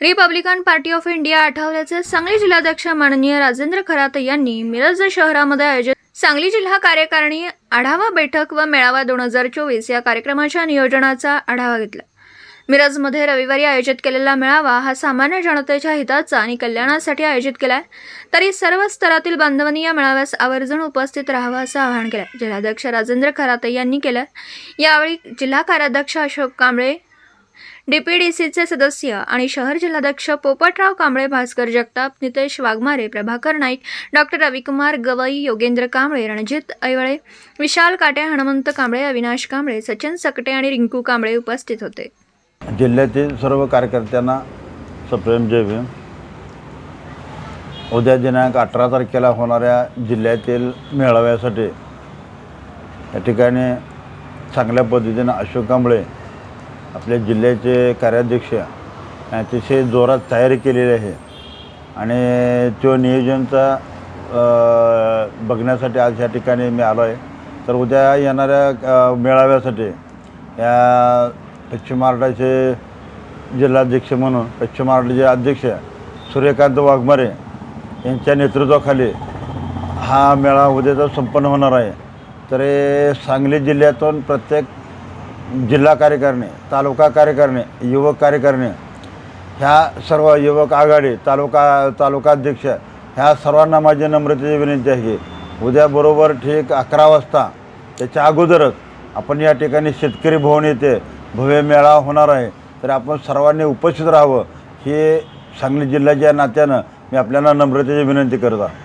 Republican party of India आठवल्याचे सांगली जिल्हाध्यक्ष माननीय राजेंद्र खरात यांनी मिरज शहरामध्ये आयोजित सांगली जिल्हा कार्यकारिणी आढावा बैठक व मेळावा दोन हजार चोवीस या कार्यक्रमाच्या नियोजनाचा आढावा घेतला. मिरजमध्ये रविवारी आयोजित केलेला मेळावा हा सामान्य जनतेच्या हिताचा आणि कल्याणासाठी आयोजित केला आहे तरी सर्व स्तरातील बांधवांनी या मेळाव्यास आवर्जून उपस्थित राहावं असं आवाहन केलं जिल्हाध्यक्ष राजेंद्र खराते यांनी केलं यावेळी जिल्हा कार्याध्यक्ष अशोक कांबळे डीपीडीसीचे सदस्य आणि शहर जिल्हाध्यक्ष पोपटराव कांबळे भास्कर जगताप नितेश वाघमारे प्रभाकर नाईक डॉक्टर रविकुमार गवई योगेंद्र कांबळे रणजित ऐवळे विशाल काटे हनुमंत कांबळे अविनाश कांबळे सचिन सकटे आणि रिंकू कांबळे उपस्थित होते. जिल्ह्यातील सर्व कार्यकर्त्यांना सप्रेम जय भीम. उद्या दिनांक अठरा तारखेला होणाऱ्या जिल्ह्यातील मेळाव्यासाठी या ठिकाणी चांगल्या पद्धतीनं अशोक कांबळे आपल्या जिल्ह्याचे कार्याध्यक्ष अतिशय जोरात तयारी केलेली आहे. आणि तो नियोजनचा बघण्यासाठी आज या ठिकाणी मी आलो आहे. तर उद्या येणाऱ्या मेळाव्यासाठी या पश्चिम महाराष्ट्राचे जिल्हाध्यक्ष म्हणून पश्चिम महाराष्ट्राचे अध्यक्ष सूर्यकांत वाघमारे यांच्या नेतृत्वाखाली हा मेळा उद्याचा संपन्न होणार आहे. तर हे सांगली जिल्ह्यातून प्रत्येक जिल्हा कार्यकारिणी तालुका कार्यकारिणी युवक कार्यकारिणी ह्या सर्व युवक आघाडी तालुका तालुकाध्यक्ष ह्या सर्वांना माझी नम्रतेची विनंती आहे की उद्या बरोबर ठीक अकरा वाजता त्याच्या अगोदरच आपण या ठिकाणी शेतकरी भवन येथे भव्य मेळावा होणार आहे. तर आपण सर्वांनी उपस्थित राहावं हे सांगली जिल्ह्याच्या नात्यानं मी आपल्याला नम्रतेची विनंती करत. आहे